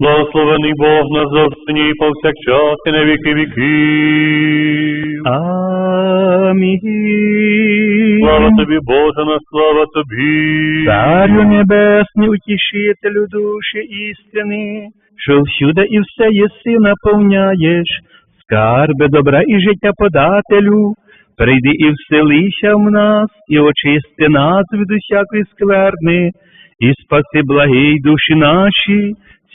Благословений Бог назавжди і повсякчас і на віки віків. Амінь. Слава тобі, Боже, на слава тобі. Царю небесний, утішителю душі істини, що всюди і все єси наповняєш, скарби добра і життя подателю, прийди і вселися в нас, і очисти нас від усякої скверни, і спаси благий душі наші,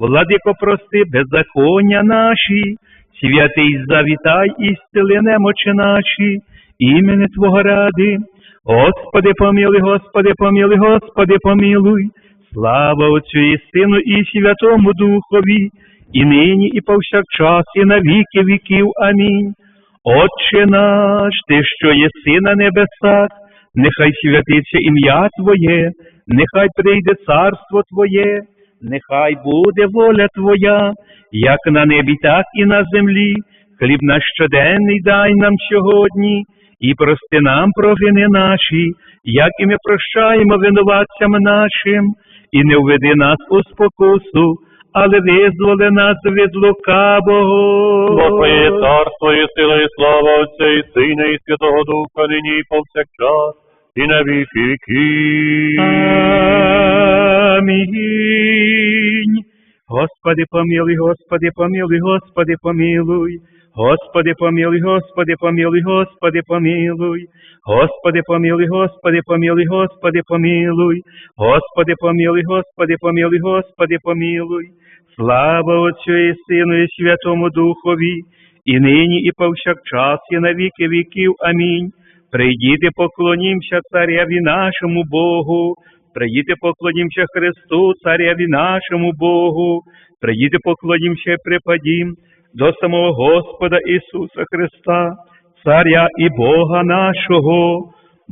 владико прости беззаконня наші, святий завітай і стили наші, імені Твого ради. Господи, помилуй, Господи, помилуй, Господи, помилуй. Слава Отцю і Сину, і Святому Духові, і нині, і повсякчас, і на віки віків. Амінь. Отче наш, Ти, що єси на небесах, нехай святиться ім'я Твоє, нехай прийде царство Твоє, нехай буде воля Твоя, як на небі, так і на землі. Хліб наш щоденний дай нам сьогодні, і прости нам провини наші, як і ми прощаємо винуватцям нашим, і не введи нас у спокусу, але визволи нас від лукавого. Бо Твоє царство і сила, і слава Отця і Сина, і Святого Духа, нині і повсякчас, і на віки віків. Амінь. Господи, помилуй, Господи, помилуй, Господи, помилуй. Господи, помилуй, Господи, помилуй, Господи, помилуй. Господи, помилуй, Господи, помилуй, Господи, помилуй. Господи, помилуй, Господи, помилуй, Господи, помилуй. Слава Отцю і Сину, і Святому Духові, і нині, і повсякчас, і на віки віків. Амінь. Прийдіте, поклонімся цареві нашому Богу. Прийдіте, поклонімся Христу, цареві нашому Богу. Прийдіте, поклонімся і припадім до самого Господа Ісуса Христа, Царя і Бога нашого.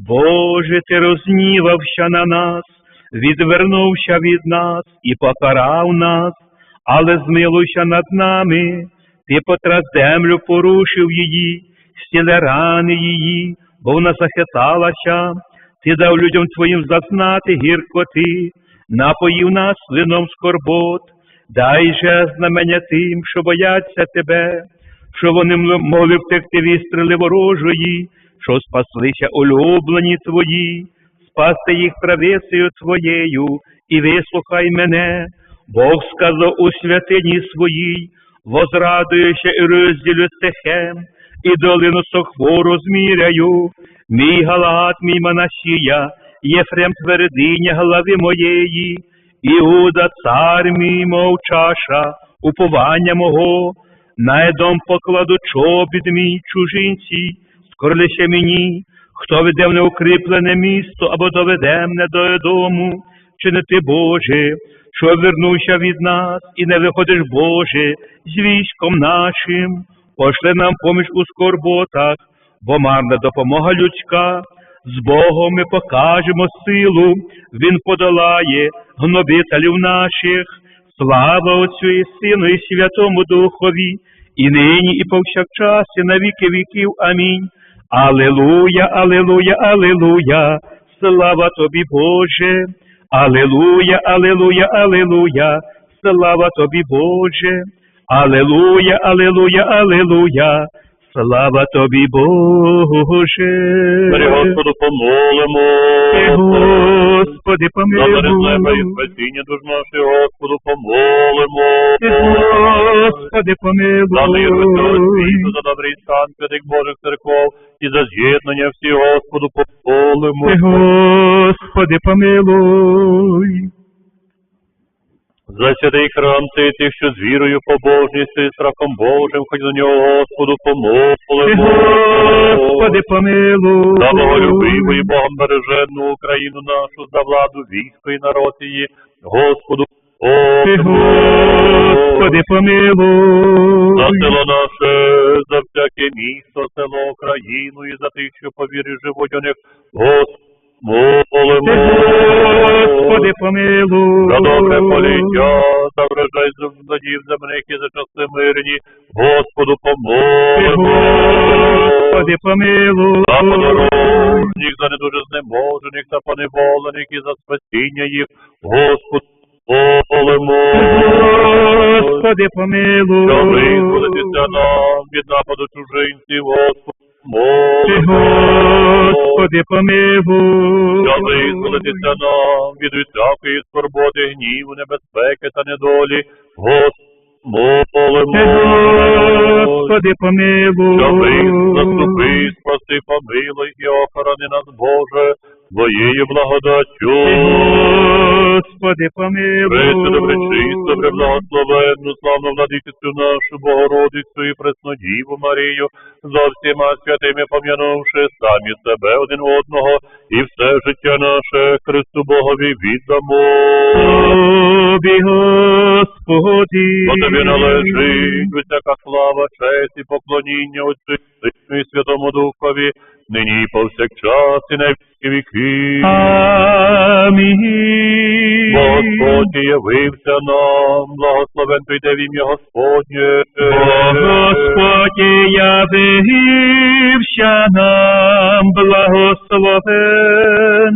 Боже, Ти рознівався на нас, відвернувся від нас і покарав нас, але змилуйся над нами, Ти потрас землю порушив її, стіле рани її, бо вона захиталася, ти дав людям твоїм зазнати гіркоти, напоїв нас вином скорбот, дай же знамення тим, що бояться тебе, що вони могли втекти від ворожої, що спаслися улюблені твої, спасти їх правицею твоєю, і вислухай мене, Бог сказав у святині своїй, возрадуюся і розділю цехем, і долину сохвору зміряю, мій галат, мій Манасія, Єфрем твердиня глави моєї, Іуда цар мій, мов чаша, уповання мого, на едом покладу чобіт мій чужинці, скорлися мені, хто веде мене укріплене місто, або доведе мене до дому, чи ти, Боже, що вернувся від нас, і не виходиш, Боже, з військом нашим, пошли нам поміж у скорботах, бо марна допомога людська, з Богом ми покажемо силу, Він подолає гнобителів наших, слава Отцю і Сину, і Святому Духові, і нині, і повсякчас, і на віки віків. Амінь. Алелуя, алелуя, алелуя, слава тобі, Боже. Алелуя, алелуя, алелуя, слава тобі, Боже. Алелуя, алелуя, алелуя, слава тобі, Боже. Мирі Господу помолимо. Ти, Господи, За березнеба і помилуй. спасіння душ наших, Господу помолимо. Ти, Господи, За мир усього світу, за добрий стан святих Божих церков і за з'єднання всіх, Господу помолимо. Ти, Господи, помилуй. За святий храм тих, що з вірою, побожністю і страхом Божим, хоч до нього, Господу, помолимо. Господи, помилуй. За боголюбиву і Богом бережену Україну нашу, за владу військо і народ її, Господу, Ти. Господи, помилуй. За село наше, за всяке місто, село, країну і за тих, що повірі живуть у них. Господи, Господи, помилуй. за добре поліття, за врожай надів земних і за часи мирні. Господу помолимо. Господи, помилуй. За подорожніх, за недуже знеможених та поневолених і за спасіння їх. Господу помолимо. Господи, помилуй. Що визволитися нам від нападу чужинців, Господи, молимо. Господи, помилуй. Що визволитися нам від усякої скорботи, гніву, небезпеки та недолі, Господи, молимо. Господи, Що ви заступи, спаси, помилуй і охорони нас, Боже, Твоєю благодаттю. Господи, помилуй. Пресвяту, пречисту, преблагословенну, славну владичицю нашу, Богородицю і Преснодіву Марію, за всіма святими пом'янувши самі себе один одного, і все життя наше Христу Богові віддамо. Тобі, Господи. Бо тобі належить усяка слава, честь і поклоніння Отцю Сину і Святому Духові, нині і повсякчас, і на віки віки. Амінь. Господь явився нам, благословен прийде в ім'я Господнє. Господь явився нам, благословен,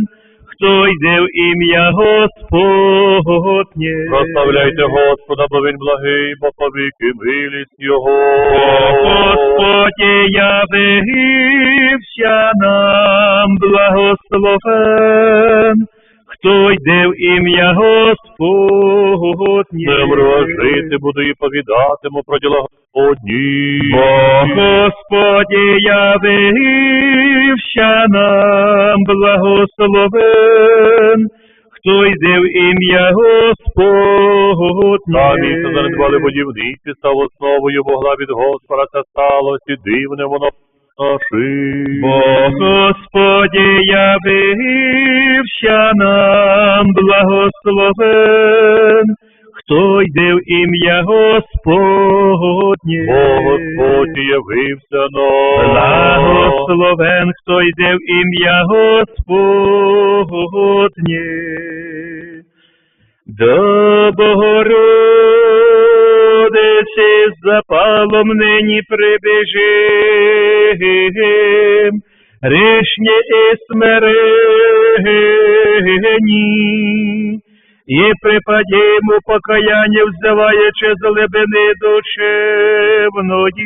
йде в ім'я Господнє. Прославляйте Господа, бо він благий, бо повіки милість Його. Господь явився нам, благословен, хто йде в ім'я Господнє. А жити буду і повідатиму про діла Господні. Бо Господь явився нам, благословен, хто йде в ім'я Господнє. Та місто занедбали будівниці, став основою могла від Господа це сталося, і дивне воно наши. Бо Господь явився нам, благословен, хто йде в ім'я Господнє. Бо Господь явився нам. Благословен, хто йде в ім'я Господнє. До Богородиці з запалом нині прибіжим, грішні і смирені, і припадімо покаяння, взиваючи з глибини душевної.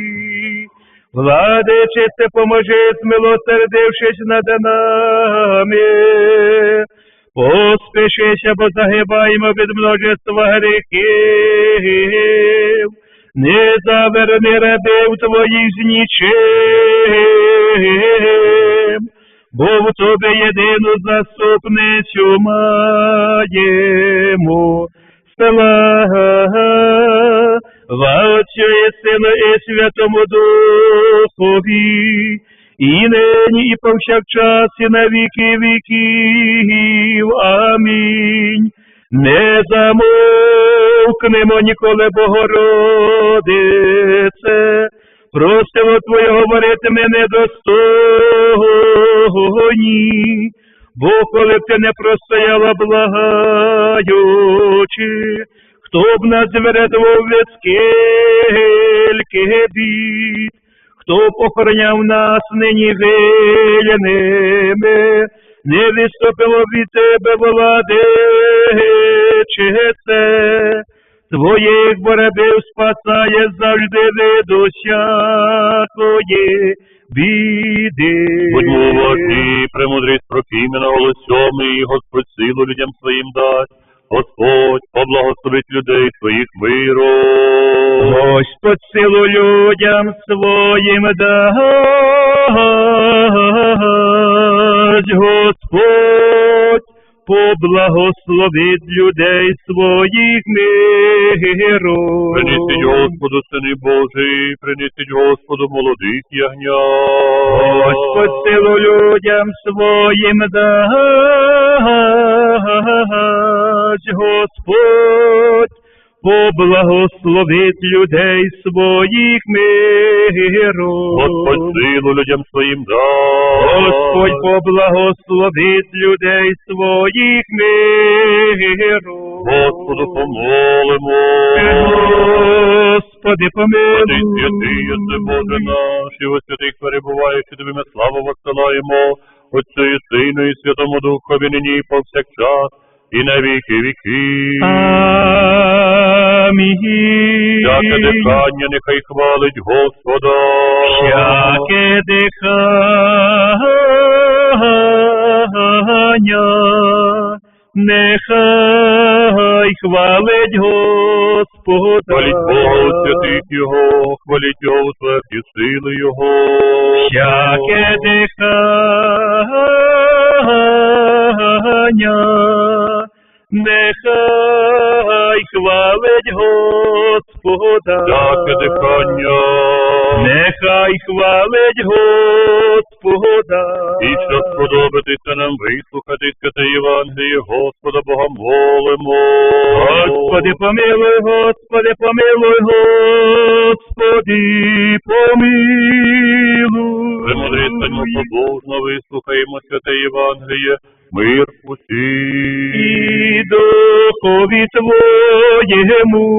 Владичице, поможи, змилосердившись над нами. Поспішися, бо загибаємо від множества гріхів. Не заверни рабів твоїх з нічим, бо в тобі єдину заступницю маємо. Слава Отцю і Сину і Святому Духові, і нині, і повсякчас, і на віки віків. Амінь. Не замовкнемо ніколи, Богородице, просимо Твоє говорити ми недостойні, бо коли б ти не простояла благаючи, хто б нас врятував від скільки бід, хто б охороняв нас нині вильними, не відступило від тебе владичице, твоїх боротьбів спасає завжди від усякої біди. Будьмо уважні, премудрість прокимена голосьоми, і Господь силу людям своїм дасть. Господь поблагословить людей своїх миром. Господь силу людям своїм дасть, Господь поблагословить людей своїх миром. Принесіть Господу, сини Божий, принесіть Господу молодих ягня. Господь силу людям своїм дасть, Господь поблагословить людей своїх миром. Господь силу людям своїм дай. Господь поблагословить людей своїх миром. Господу помолимо. Господи, Ти помилуй. святий, єси Боже наш, і во святих перебуваючи тобі ми славу воссилаємо, Отцю і Сину і Святому Духові нині повсякчас, і на віки віки. Амінь. Всяке дихання нехай хвалить Господа. Всяке дихання, нехай хвалить Господа. Хваліть Бога у святих Його, хваліть Його у смерті сили Його. Всяке дихання, нехай хвалить Господа. Всяке дихання. Нехай хвалить Господа. І щоб сподобатися нам вислухати святе Євангеліє Господа Бога молимо. Господи, помилуй, Господи, помилуй, Господи, Євангеліє, мир усім. І духові Твоєму.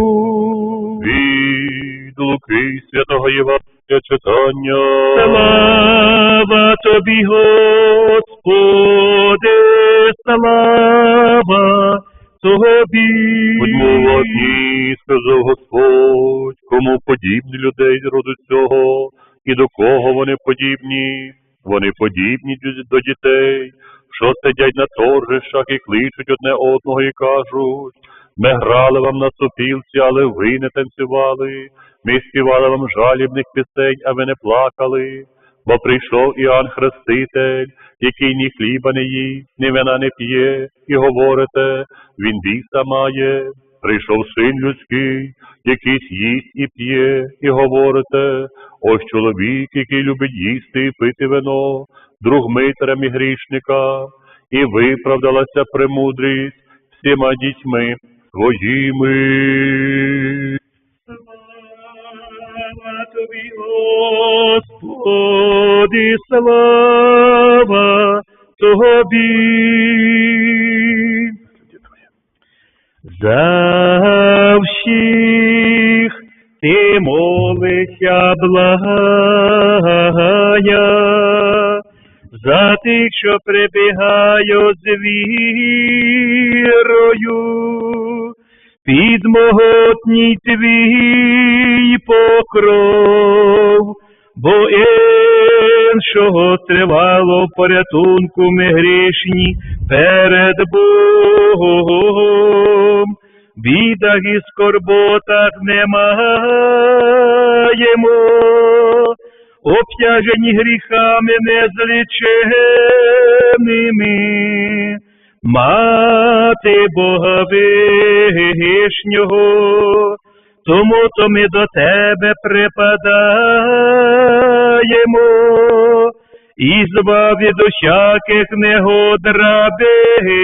Подібні до дітей, що сидять на торжищах і кличуть одне одного і кажуть, ми грали вам на сопілці, але ви не танцювали. Ми співали вам жалібних пісень, а ви не плакали. Бо прийшов Іоанн Хреститель, який ні хліба не їсть, ні вина не п'є, і говорите, він біса має. Прийшов син людський, якийсь їсть і п'є, і говорите, ось чоловік, який любить їсти і пити вино, друг митрем і грішника, і виправдалася премудрість всіма дітьми своїми. Слава Тобі, Господи, слава Тобі. За всіх ти молися, благая, за тих, що прибігають з вірою, під могутній твій покров, бо іншого тривало порятунку ми грішні перед Богом. Бідах і скорботах не маємо, обтяжені гріхами незліченими. Мати Бога вишнього, тому то ми до тебе припадаємо, і збав від усяких негод рабів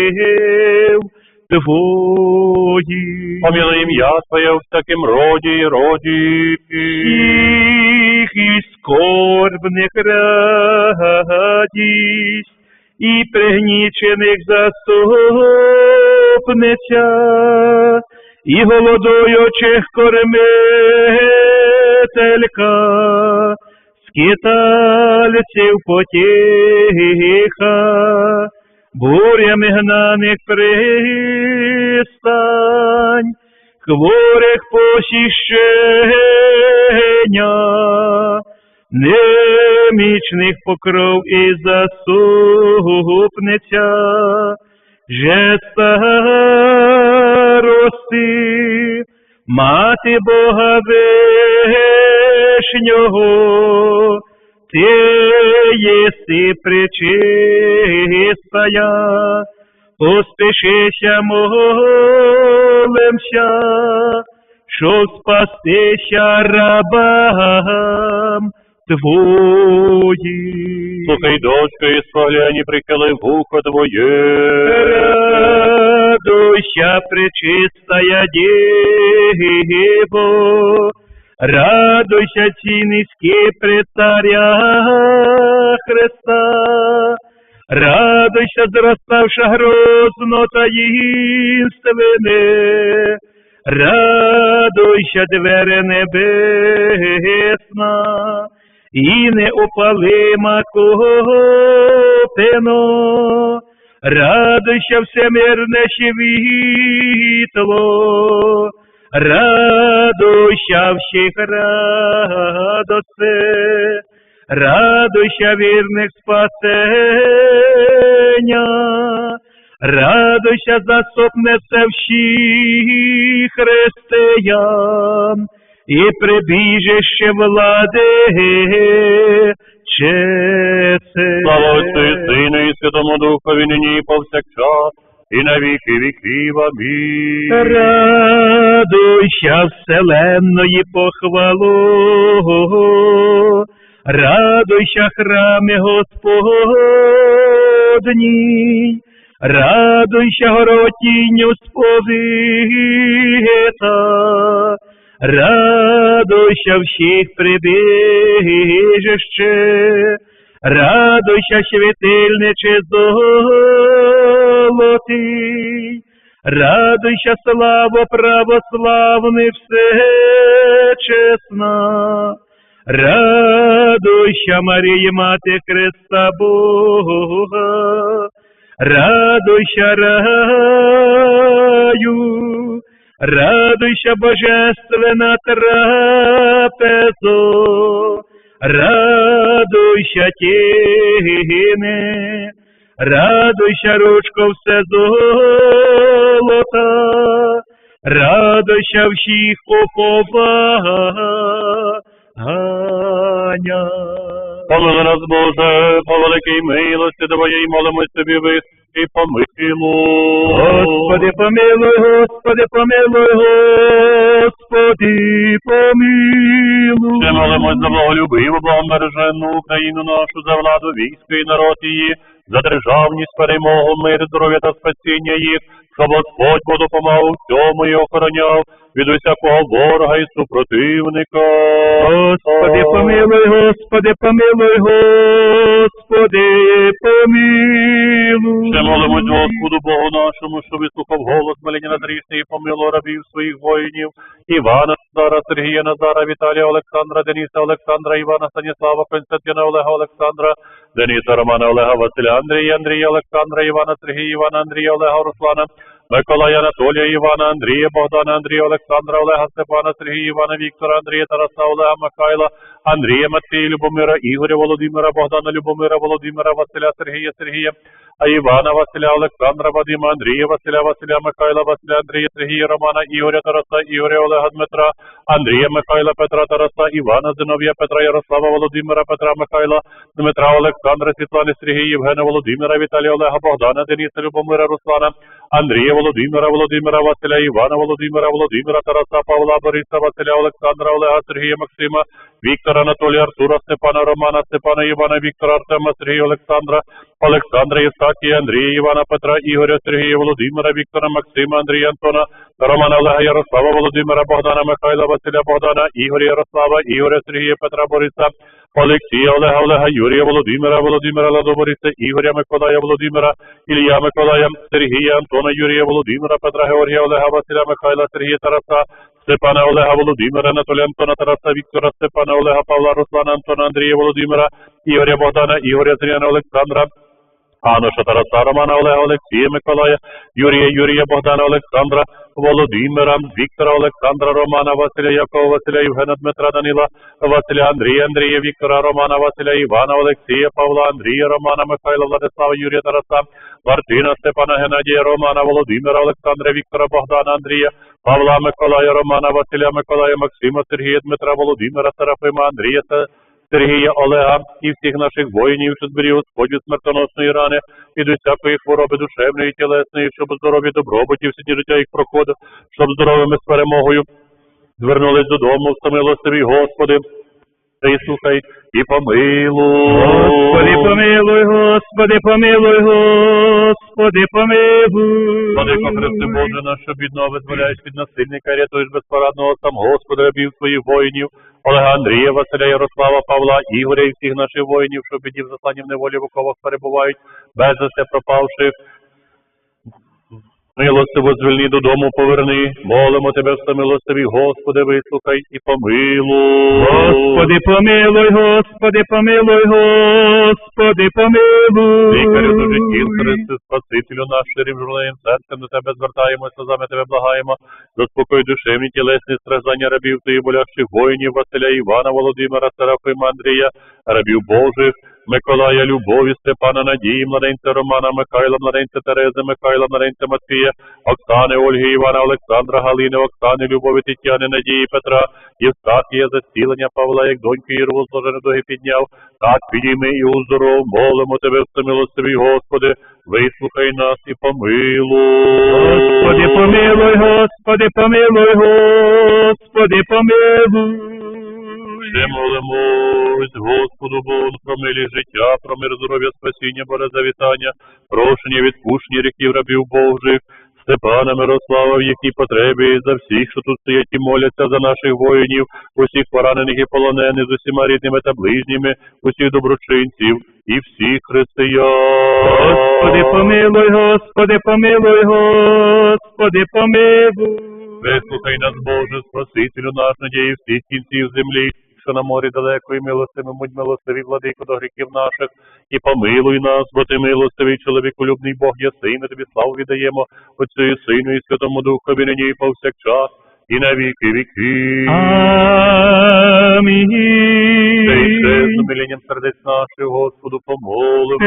твоїх. Поміли ім'я Твоє в таким роді роді. Всіх і скорбних радість, і пригнічених заступниця, і голодуючих кормителька, скитальців потіха, бурями гнаних пристань, хворих посіщення, немічних покров і заступниця, же старости, мати Бога вишнього, ти єси пречистая, поспішися молимся, щоб спастися рабам твоїм. Слухай, дочка, і спогляні прихили вухо Твоє. Радуйся, пречистая Дево, радуйся, низькі царя Христа, радуйся, зроставша грозно таїнственне, радуйся, двері небесна, і неопалима копино, радуйся, всемирне світло, радуйся всіх радосте, радуйся вірних спасення, радуйся, заступнеться всіх християн, і прибіжище влади чеси. Слава Отцю і Сину і Святому Духові, нині і повсякчас, і на віки віків. Амінь. Радуйся вселенної похвалу, радуйся храми Господній, радуйся горотінню сповіта, радуйся всіх прибіжище, радуйся світильниче золотий, радуйся слава православний всечесна, радуйся Марія, Мати Христа Бога, радуйся раю, радуйся божественна трапезо, радуйся тіни, радуйся ручко все золота, радуйся всіх уповання. Помили нас, Боже, по великій милості Твоєї молимось тобі ви і помилуй. Господи, помилуй, Господи, помилуй, Господи, помилуй. Ще молимось за благолюбиву, благомережену Україну нашу, за владу війська і народ її, за державність, перемогу, мир, здоров'я та спасіння їх, щоб Господь Бог допомагав у всьому і охороняв від усякого ворога і супротивника. Господи, помилуй, Господи, помилуй, Господи, помилуй. Ще молимось Господу Богу нашому, що вислухав голос моління надрічний і помилував рабів своїх воїнів, Івана, Назара, Сергія, Назара, Віталія, Олександра, Дениса, Олександра, Івана, Станіслава, Константина, Олега, Олександра, Дениса, Романа, Олега, Василя, Андрія, Андрія, Олександра, Івана, Сергія, Івана, Андрія, Олега, Руслана, Миколая, Анатолія, Івана, Андрія, Богдана, Андрія, Олександра, Олега, Степана, Сергія, Івана, Віктора, Андрія, Тараса, Олега, Михайла, Андрія, Матвія, Любомира, Ігоря, Володимира, Богдана, Любомира, Володимира, Василя, Сергія, Сергія, а Івана, Василя, Олександра, Вадима, Андрія, Василя, Василя, Михайла, Василя, Андрія, Сергія, Романа, Ігоря, Тараса, Ігоря, Олега, Дмитра, Андрія, Михайла, Петра, Тараса, Івана, Зиновія, Петра, Ярослава, Володимира, Петра, Михайла, Дмитра, Олександра, Світлани, Сергія, Євгена, Володимира, Віталія, Олега, Богдана, Дениса, Любомира, Руслана, Андрія, Володимира, Володимира, Василя, Івана, Володимира, Володимира, Тараса, Павла, Бориса, Василя, Олександра, Олега, Сергія, Максима, Віктора, Анатолія, Артура, Степана, Романа, Степана, Івана, Віктора, Артема, Сергія, Олександра, Олександра, Євстатія, Андрія, Івана, Петра, Ігоря, Сергія, Володимира, Віктора, Максима, Андрія, Антона, Романа, Олега, Ярослава, Володимира, Богдана, Михайла, Василя, Богдана, Ігоря, Ярослава, Ігоря, Сергія, Петра, Бориса, Олексія, Олега, Олега, Юрія, Володимира, Володимира, Ладо, Бориса, Ігоря, Миколая, Володимира, Ілля, Миколая, Сергія, Антона, Юрія, Володимира, Петра, Георгія, Олега, Василя, Михайла, Сергія, Тараса, Степана, Олега, Володимира, Анатолія, Антона, Тараса, Віктора, Степана, Олега, Павла, Руслана, Антона, Андрія, Володимира, Ігоря, Богдана, Ігоря, Зріана, Олександра, Ануша, Тараса, Романа, Олега, Олексія, Миколая, Юрія, Юрія, Богдана, Олександра, Володимира, Віктора, Олександра, Романа, Василя, Якова, Василя, Євгена, Дмитра, Данила, Василя, Андрія, Андрія, Віктора, Романа, Василя, Івана, Олексія, Павла, Андрія, Романа, Михайла, Владислава, Юрія, Тараса, Мартина, Степана, Геннадія, Романа, Володимира, Олександра, Віктора, Богдана, Андрія, Павла, Миколая, Романа, Василя, Миколая, Максима, Сергія, Дмитра, Володимира, Серафима, Андрія, та Сергія, Олега і всіх наших воїнів, що зберіг Господь від смертоносної рани, від усякої хвороби душевної і тілесної, щоб здоров'я, добробуті, всі життя їх проходив, щоб здоровими з перемогою звернулись додому, встамилостиві, Господи. Вислухай і помилуй. Господи, помилуй, Господи, помилуй, Господи, помилуй. Владико Христи Боже наш, бідного визволяєш від насильника, рятуєш безпорадного сам Господи, рабів своїх воїнів, Олега Андрія, Василя, Ярослава, Павла, Ігоря і всіх наших воїнів, що в біді в засланні в неволі в оковах перебувають, безвісти пропавших. Милостиво звільні додому поверни, молимо тебе, всемилостиві, Господи, вислухай і помилуй. Господи, помилуй, Господи, помилуй, Господи, помилуй. Лікарю до життів, Христи, Спасителю наш, ширим журналим серцем до тебе звертаємося, сльозами тебе благаємо. Заспокой душевні тілесні страждання рабів твоїх болящих воїнів, Василя Івана, Володимира, Серафима, Андрія, рабів Божих, Миколая, Любові, Степана, Надії, младенця Романа, Михайла, младенця Терези, Михайла, младенця Матвія, Оксани, Ольги, Івана, Олександра, Галини, Оксани, Любові, Тетяни, Надії, Петра, Євстатія, зацілення Павла, як доньки Ірву зложене доги підняв, так підійми і уздоров, молимо тебе, все милостиві, Господи, вислухай нас і помилуй. Господи, помилуй, Господи, помилуй, Господи, помилуй. Ще молимось, Господу Богу, про милість життя, про мир здоров'я, спасіння, Боже завітання, прошення, відпущення ріків рабів Божих, Степана, Мирослава, в якій потребі, за всіх, що тут стоять і моляться за наших воїнів, усіх поранених і полонених, з усіма рідними та ближніми, усіх доброчинців і всіх християн. Господи, помилуй, Господи, помилуй, Господи, помилуй. Вислухай нас, Боже, Спасителю наш, надії всіх кінців землі, що на морі далеко і милостиві, будь милостиві, владико до гріхів наших, і помилуй нас, бо ти милостивий чоловіколюбний Бог єси, ми тобі славу віддаємо, Отцю і Сину і Святому Духові нині і повсякчас, і на віки віки. Амінь. Та й ще з умиленням сердець наших, Господу, помолимо.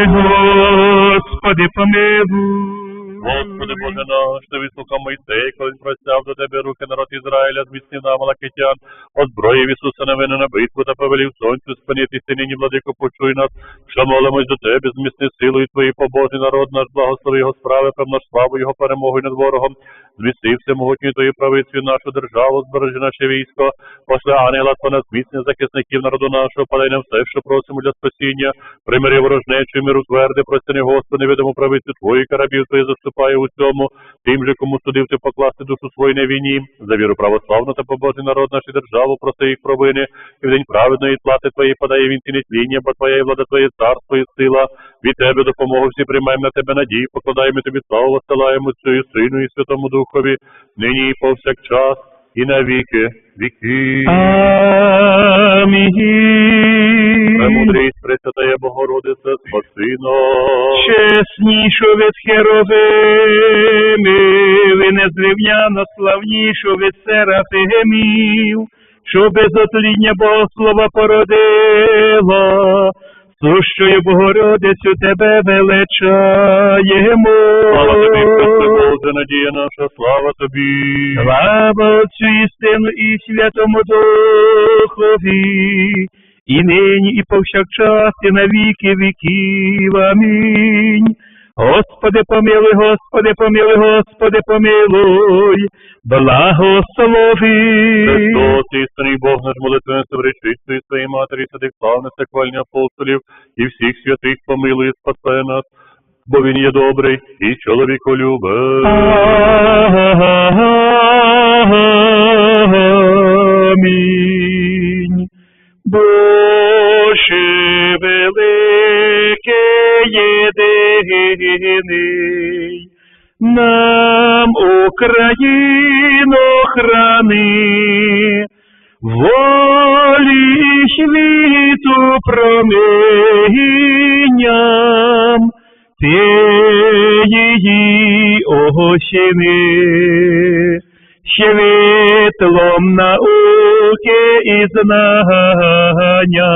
Господи, помилуй. Господи Боже наш, ти вислухав Мойсей, коли він до тебе руки народ Ізраїля, зміцнив на Малакитян, озброїв Ісуса Навини на битву та повелів сонцю спинитися нині, владико, почуй нас, що молимось до тебе, зміцни силою твої побожний народ наш, благослови його справи, певна славу його перемогою над ворогом, зміцни всемогутньою твою правицею нашу державу, збережи наше військо, пошли ангела Твого зміцни захисників народу нашого, подай нам все, що просимо для спасіння, примири ворожнечу, і миру тверди, простяни, Господи, невидиму правицю Твою, карабів Твої заступає у цьому, тим же, кому судив ти покласти душу свою на війні, за віру православну та побожий народ нашу державу, проси їх провини, і в день праведної плати Твої подає він ці нетління, бо Твоя і влада Твоє царство і сила, від Тебе допомогу всі приймаємо на Тебе надію, покладаємо Тобі славу, посилаємо Отцю і Сину і Святому Духові, нині і повсякчас, і на віки віки. Амінь. Премудрість, Пресвятая Богородице, спаси нас. Чеснішу від херовими, ви незрівняно славнішу від серафимів, що без отління Богослова породила, сущою Богородицю тебе величаємо. Слава тобі, Христе Боже, надія наша, слава тобі. Слава Отцю і Сину і Святому Духові, і нині, і повсякчас, і на віки віків. Амінь. Господи, помилуй, Господи, помилуй, Господи, помилуй, благослови. Христос, істинний Бог наш молитвен совречистої своєї матері, святих славних секвальні апостолів і всіх святих помилує, спасе нас, бо він є добрий і чоловіколюбий. Амінь. Єдиний, нам Україну храни, волі світу промінням, ти її осіни, світлом науки і знання,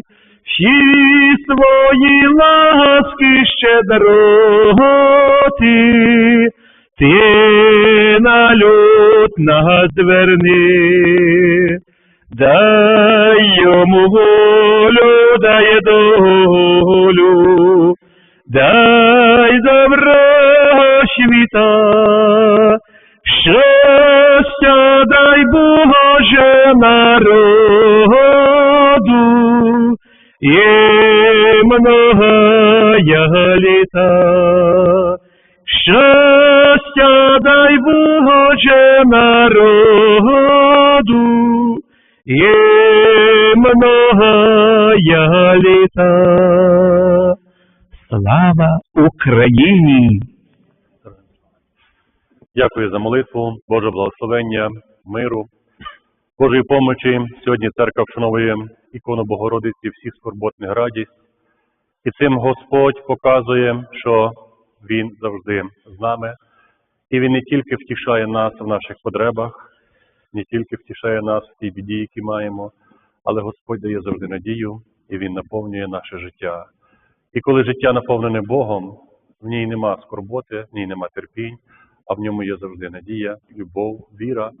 всі свої ласки щедроти, ти на люд нас зверни, дай йому волю, дай долю, дай добро світа, щастя дай Боже народу, і многая літа. Щастя дай Боже народу, і многая літа. Слава Україні! Дякую за молитву, Боже благословення, миру, Божої помочі. Сьогодні церква вшановує ікону Богородиці всіх скорботних радість. І цим Господь показує, що Він завжди з нами. І Він не тільки втішає нас в наших потребах, не тільки втішає нас в тій біді, які маємо, але Господь дає завжди надію і Він наповнює наше життя. І коли життя наповнене Богом, в ній нема скорботи, в ній нема терпінь, а в ньому є завжди надія, любов, віра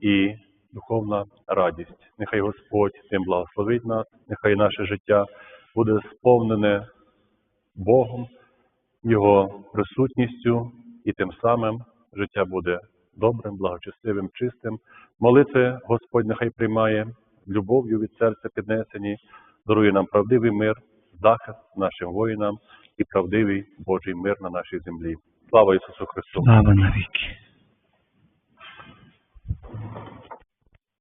і духовна радість. Нехай Господь тим благословить нас, нехай наше життя буде сповнене Богом, Його присутністю, і тим самим життя буде добрим, благочестивим, чистим. Молитви Господь нехай приймає любов'ю від серця піднесені, дарує нам правдивий мир, захист нашим воїнам і правдивий Божий мир на нашій землі. Слава Ісусу Христу! Слава навіки!